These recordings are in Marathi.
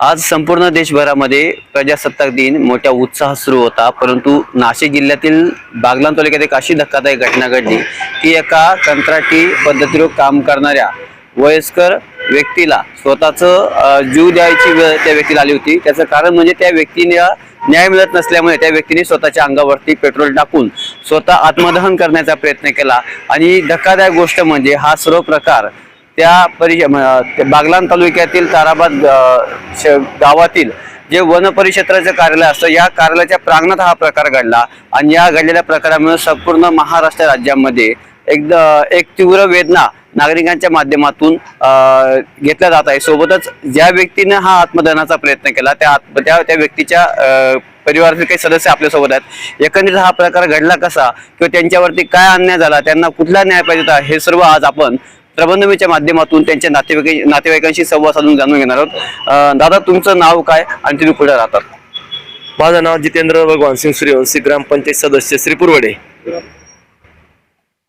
आज संपूर्ण देशभरामध्ये प्रजासत्ताक दिन मोठ्या उत्साहात सुरू होता परंतु नाशिक जिल्ह्यातील बागलान तालुक्यात एक अशी धक्कादायक घटना घडली की एका कंत्राटी पद्धतीवर काम करणाऱ्या वयस्कर व्यक्तीला स्वतःचं जीव द्यायची वेळ त्या व्यक्तीला आली होती. त्याचं कारण म्हणजे त्या व्यक्तीने न्याय मिळत नसल्यामुळे त्या व्यक्तीने स्वतःच्या अंगावरती पेट्रोल टाकून स्वतः आत्मदहन करण्याचा प्रयत्न केला. आणि धक्कादायक गोष्ट म्हणजे हा सर्व प्रकार त्या परि बागलान तालुक्यातील ताराबाद श- गावातील जे वन परिक्षेत्राचं कार्यालय असतं या कार्यालयाच्या प्रांगणात हा प्रकार घडला. आणि या घडलेल्या प्रकारामुळे संपूर्ण महाराष्ट्र राज्यामध्ये एक एक तीव्र वेदना नागरिकांच्या माध्यमातून घेतल्या जात आहे. सोबतच ज्या व्यक्तीने हा आत्मदहनाचा प्रयत्न केला त्या आत्म- त्या त्या व्यक्तीच्या परिवारातील काही सदस्य आपल्यासोबत आहेत. एकंदरीत हा प्रकार घडला कसा? किंवा त्यांच्यावरती काय अन्याय झाला? त्यांना कुठला न्याय पाहिजे होता? हे सर्व आज आपण प्रबंधमीच्या माध्यमातून त्यांच्या नातेवाईक नातेवाईकांशी संवाद साधून जाणून घेणार आहोत. दादा तुमचं नाव काय आणि तुम्ही कुठे राहतात? माझं नाव जितेंद्र भगवान सिंग सूर्यवंशी ग्रामपंचायत सदस्य श्रीपुरवडे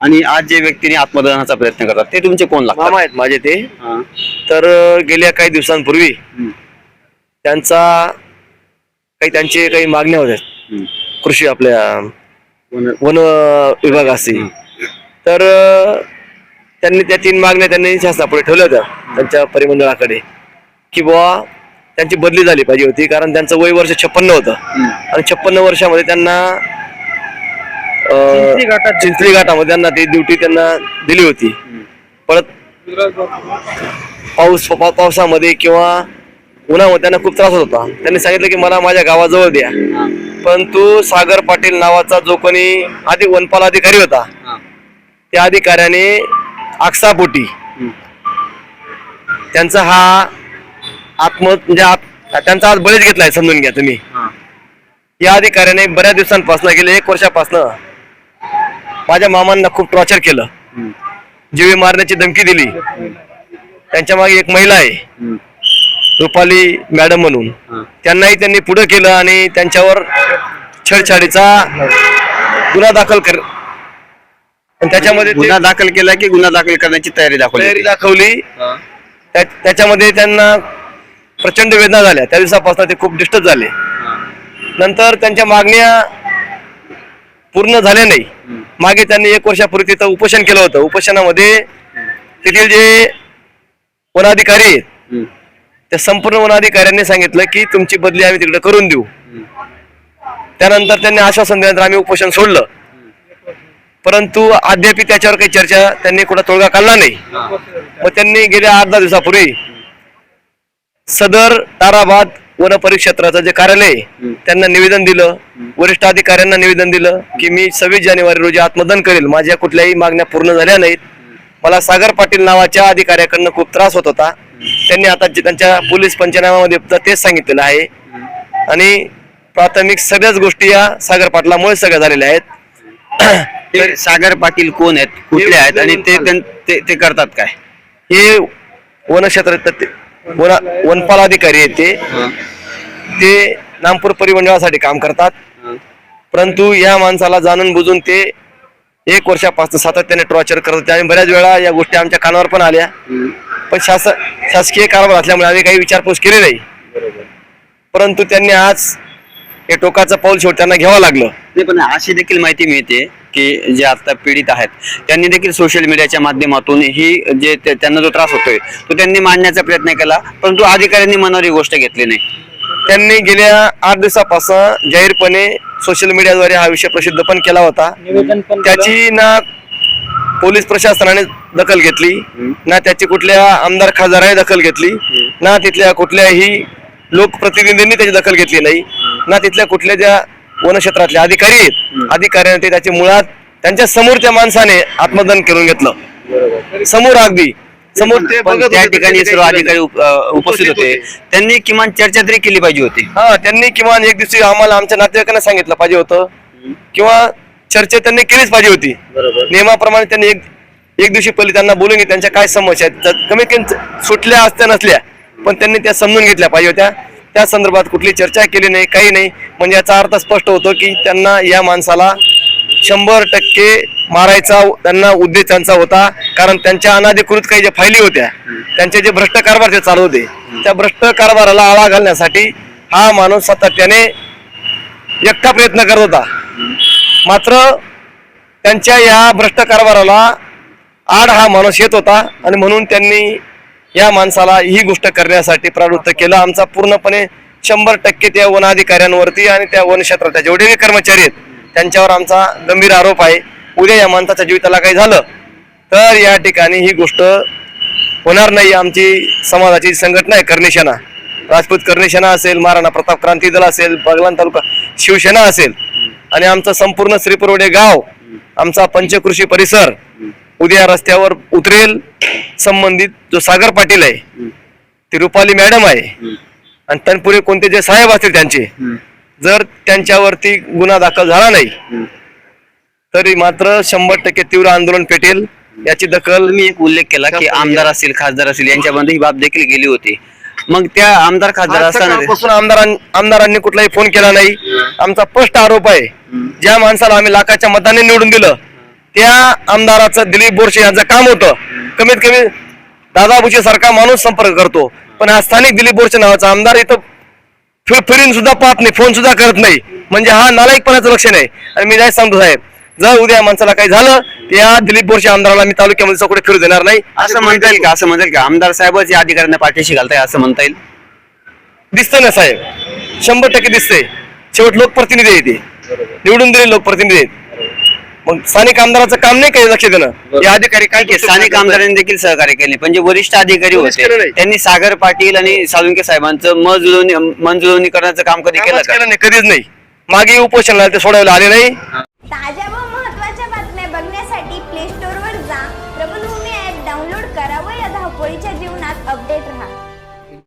आणि आज जे व्यक्तीने आत्मदहनाचा प्रयत्न करतात ते तुमचे कोण लागतात? मामा आहेत माझे ते. तर गेल्या काही दिवसांपूर्वी. त्यांचा काही त्यांचे काही मागण्या होत्या. कृषी आपल्या वन विभागाशी तर त्यांनी त्या तीन मागण्या त्यांनी शासनापुढे ठेवल्या होत्या त्यांच्या परिमंडळाकडे. की बुवा त्यांची बदली झाली पाहिजे होती कारण त्यांचं वय वर्ष छप्पन्न होतं. आणि छप्पन्न वर्षामध्ये त्यांना चिंचली घाटामध्ये त्यांना ती ड्युटी त्यांना दिली होती. परत पाऊस पावसामध्ये किंवा उन्हामध्ये त्यांना खूप त्रास होत होता. त्यांनी सांगितलं की मला माझ्या गावाजवळ द्या. परंतु सागर पाटील नावाचा जो कोणी आधी वनपाल अधिकारी होता. त्या अधिकाऱ्याने आक्सापोटी. त्यांचा हा आत्म म्हणजे आत- त्यांचा आज बळीच घेतलाय समजून घ्या तुम्ही हां. या अधिकाऱ्याने बऱ्याच दिवसांपासून गेले एक वर्षापासून माझ्या मामांना खूप टॉर्चर केलं. जीवे मारण्याची धमकी दिली त्यांच्या मागे एक महिला आहे. रुपाली मॅडम म्हणून. त्यांनाही त्यांनी पुढे केलं आणि त्यांच्यावर छेडछाडीचा गुन्हा दाखल कर आणि त्याच्यामध्ये ते गुन्हा दाखल केला की गुन्हा दाखल करण्याची तयारी दाखवली तयारी? दाखवली हां. त्या- त्याच्यामध्ये त्यांना प्रचंड वेदना झाल्या त्या दिवसापासून ते खूप डिस्टर्ब झाले हां. नंतर त्यांच्या मागण्या पूर्ण झाल्या नाही हम्म. मागे त्यांनी एक वर्षापूर्वी तिथं उपोषण केलं होतं उपोषणामध्ये तेथील जे वनाधिकारी आहेत हम्म. त्या संपूर्ण वनाधिकाऱ्यांनी सांगितलं की तुमची बदली आम्ही तिकडे करून देऊ त्यानंतर त्यांनी आश्वासन दिल्यानंतर आम्ही उपोषण सोडलं परंतु अद्याप त्याच्यावर काही चर्चा त्यांनी कुठं तोडगा काढला नाही. मग त्यांनी गेल्या आठ दहा दिवसापूर्वी सदर ताराबाद वन परिक्षेत्राचं जे कार्यालय त्यांना निवेदन दिलं. वरिष्ठ अधिकाऱ्यांना निवेदन दिलं की मी सव्वीस जानेवारी रोजी आत्मदन करेल. माझ्या कुठल्याही मागण्या पूर्ण झाल्या नाहीत. मला सागर पाटील नावाच्या अधिकाऱ्याकडनं खूप त्रास होत होता. त्यांनी आता त्यांच्या पोलीस पंचनाम्यामध्ये सुद्धा तेच सांगितलेलं आहे. आणि प्राथमिक सगळ्याच गोष्टी या सागर पाटलामुळे सगळ्या झालेल्या आहेत. ते सागर पाटील कोण आहेत? कुठले आहेत? आणि ते ते ते करतात काय? हे वनक्षेत्र वन वनपाल अधिकारी आहेत ते. ते नागपूर परिमंडळासाठी काम करतात. परंतु या माणसाला जाणून बुजून ते एक वर्षापासून सातत्याने टॉर्चर करत होते आणि बऱ्याच वेळा या गोष्टी आमच्या कानावर पण आल्या. पण शास शासकीय कारभार असल्यामुळे आम्ही काही विचारपूस केली नाही. परंतु त्यांनी आज हे टोकाचं पाऊल शेवट त्यांना घ्यावं लागलं. नाही पण अशी देखील माहिती मिळते की जे आता पीडित आहेत त्यांनी देखील सोशल मीडियाच्या माध्यमातून ही जे ते- त्यांना जो त्रास होतोय तो त्यांनी मांडण्याचा प्रयत्न केला परंतु अधिकाऱ्यांनी मनावर ही गोष्ट घेतली नाही. त्यांनी गेल्या आठ दिवसापासून जाहीरपणे सोशल मीडियाद्वारे हा विषय प्रसिद्ध पण केला होता. त्याची ना पोलीस प्रशासनाने दखल घेतली ना त्याची कुठल्या आमदार खासदाराने दखल घेतली ना तिथल्या कुठल्याही लोकप्रतिनिधींनी त्याची दखल घेतली नाही. ना तिथल्या कुठल्या ज्या वनक्षेत्रातले अधिकारी आहेत अधिकाऱ्याने ते त्याची मुळात त्यांच्यासमोर त्या माणसाने आत्मदन करून घेतलं. समोर अगदी. समोर ते बघत त्या ठिकाणी सर्व अधिकारी उप- अ, उपस्थित होते. त्यांनी किमान चर्चा तरी केली पाहिजे होती. हा त्यांनी किमान एक दिवशी आम्हाला आमच्या नातेवाईकांना सांगितलं पाहिजे होतं. किंवा चर्चा त्यांनी केलीच पाहिजे होती. नियमाप्रमाणे त्यांनी एक एक दिवशी पहिले त्यांना बोलून घे त्यांच्या काय समस्या आहेत. त्या कमीत कमी सुटल्या असत्या नसल्या पण त्यांनी त्या समजून घेतल्या पाहिजे होत्या. त्या संदर्भात कुठली चर्चा केली नाही काही नाही. म्हणजे याचा अर्थ स्पष्ट होतो की त्यांना या माणसाला शंभर टक्के मारायचा त्यांना उद्देश त्यांचा होता. कारण त्यांच्या अनाधिकृत काही ज्या फायली होत्या त्यांचे जे भ्रष्ट कारभार ते चालू होते त्या भ्रष्ट कारभाराला आळा घालण्यासाठी हा माणूस सातत्याने एकटा प्रयत्न करत होता. मात्र त्यांच्या या भ्रष्ट कारभाराला आड हा माणूस येत होता आणि म्हणून त्यांनी या माणसाला ही गोष्ट करण्यासाठी प्रवृत्त केलं. आमचा पूर्णपणे शंभर टक्के त्या वन अधिकाऱ्यांवरती आणि त्या वन क्षेत्राच्या जेवढे कर्मचारी आहेत त्यांच्यावर आमचा गंभीर आरोप आहे. उद्या या माणसाच्या जीविताला काही झालं तर या ठिकाणी ही गोष्ट होणार नाही. आमची समाजाची संघटना आहे कर्णिशेना. राजपूत कर्णिशेना असेल महाराणा प्रताप क्रांती दल असेल बगलान तालुका शिवसेना असेल. आणि आमचं संपूर्ण श्रीपुरवडे गाव आमचा पंचकृषी परिसर उद्या रस्त्यावर उतरेल. संबंधित जो सागर पाटील आहे ती रुपाली मॅडम आहे. आणि तनपुरे कोणते जे साहेब असतील त्यांचे जर त्यांच्यावरती गुन्हा दाखल झाला नाही तरी मात्र शंभर टक्के तीव्र आंदोलन पेटेल याची दखल तुम्ही एक उल्लेख केला की आमदार असतील खासदार असतील यांच्यामध्ये ही बाब देखील गेली होती. मग त्या आमदार खासदार असताना आमदारां आमदारांनी कुठलाही फोन केला नाही. आमचा स्पष्ट आरोप आहे ज्या माणसाला आम्ही लाखाच्या मताने निवडून दिलं त्या आमदाराचं दिलीप बोरसे यांचं काम होतं. कमीत कमी दादाबुचे सारखा माणूस संपर्क करतो. पण हा स्थानिक दिलीप बोरसे नावाचा आमदार इथं फिर फिरून सुद्धा पाहत नाही फोन सुद्धा करत नाही. म्हणजे हा नालायकपणाचं लक्षण आहे. आणि मी काय सांगतो साहेब जर उद्या माणसाला काही झालं तर या दिलीप बोरसे आमदाराला मी तालुक्यामध्ये चौकडे फिरू देणार नाही. असं म्हणता येईल का? असं म्हणता येईल का? आमदार साहेबच या अधिकाऱ्यांना पाठीशी घालताय असं म्हणता येईल? दिसतंय ना साहेब. शंभर टक्के दिसतंय. शेवट लोकप्रतिनिधी आहे ते. निवडून दिले लोकप्रतिनिधी आहेत. मग स्थानिक आमदाराचं काम नाही काही लक्ष देणं? या अधिकारी काय ठीक आहे, स्थानिक आमदारांनी देखील सहकार्य केले. पण जे वरिष्ठ अधिकारी होते. नाही. त्यांनी सागर पाटील आणि साळुंके साहेबांचं मजुळवणी मनजुळवणी करण्याचं काम कधी केलं कामच का? केलं नाही कधीच नाही. मागे उपोषणाला ते सोडायला आले नाही. ताज्या व